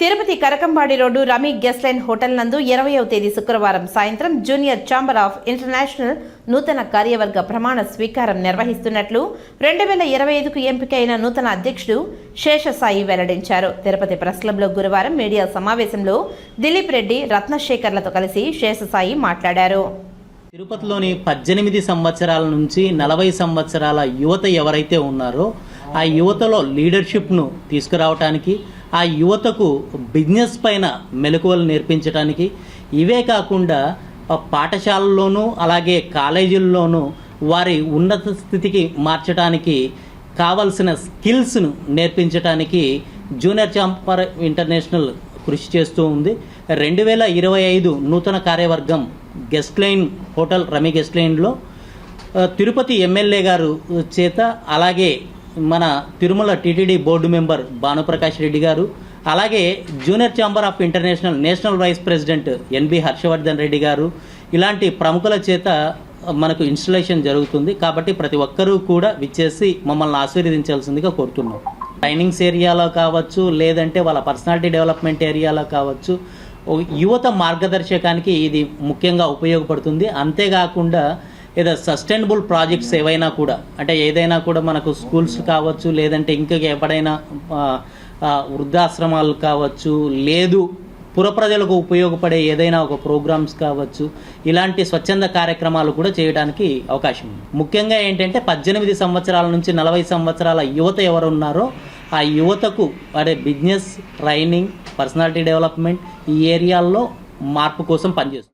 Tirupati Karakambadi road Ramee Guestline hotel నందు ఇరవయవ తేదీ శుక్రవారం సాయంత్రం జూనియర్ ఛాంబర్ ఆఫ్ ఇంటర్నేషనల్ నూతన కార్యవర్గ ప్రమాణ స్వీకారం నిర్వహిస్తున్నట్లు రెండు వేల ఇరవై ఐదుకు ఎంపికైన నూతన అధ్యక్షుడు శేషసాయి వెల్లడించారు. తిరుపతి ప్రెస్ క్లబ్లో గురువారం మీడియా సమావేశంలో దిలీప్ రెడ్డి రత్నశేఖర్లతో కలిసి శేషసాయి మాట్లాడారు. తిరుపతిలోని పద్దెనిమిది సంవత్సరాల నుంచి నలభై సంవత్సరాల యువత ఎవరైతే ఉన్నారో ఆ యువతలో లీడర్షిప్ను తీసుకురావటానికి ఆ యువతకు బిజినెస్ పైన మెలకువలు నేర్పించడానికి ఇవే కాకుండా పాఠశాలల్లోనూ అలాగే కాలేజీల్లోనూ వారి ఉన్నత స్థితికి మార్చడానికి కావలసిన స్కిల్స్ను నేర్పించడానికి జూనియర్ చాంపర్ ఇంటర్నేషనల్ కృషి చేస్తూ ఉంది. రెండు వేల ఇరవై ఐదు నూతన కార్యవర్గం guest line hotel Rami guest లైన్లో తిరుపతి ఎమ్మెల్యే గారు చేత అలాగే మన Tirumala TTD board member Bhanuprakash Reddy garu అలాగే junior chamber of international national vice president N B Harshavardhan Reddy garu. ఇలాంటి ప్రముఖుల చేత మనకు ఇన్స్టలేషన్ జరుగుతుంది. కాబట్టి ప్రతి ఒక్కరూ కూడా విచ్చేసి మమ్మల్ని ఆశీర్వదించాల్సిందిగా కోరుతున్నాం. ట్రైనింగ్స్ ఏరియాలో కావచ్చు లేదంటే వాళ్ళ పర్సనాలిటీ డెవలప్మెంట్ ఏరియాలో కావచ్చు యువత మార్గదర్శకానికి ఇది ముఖ్యంగా ఉపయోగపడుతుంది. అంతేకాకుండా ఏదో సస్టైనబుల్ ప్రాజెక్ట్స్ ఏవైనా కూడా అంటే ఏదైనా కూడా మనకు స్కూల్స్ కావచ్చు లేదంటే ఇంకా ఎప్పుడైనా వృద్ధాశ్రమాలు కావచ్చు లేదు పుర ప్రజలకు ఉపయోగపడే ఏదైనా ఒక ప్రోగ్రామ్స్ కావచ్చు ఇలాంటి స్వచ్ఛంద కార్యక్రమాలు కూడా చేయడానికి అవకాశం ఉంది. ముఖ్యంగా ఏంటంటే పద్దెనిమిది సంవత్సరాల నుంచి నలభై సంవత్సరాల యువత ఎవరు ఉన్నారో ఆ యువతకు అదే బిజినెస్ ట్రైనింగ్ పర్సనాలిటీ డెవలప్మెంట్ ఈ ఏరియాల్లో మార్పు కోసం పనిచేస్తుంది.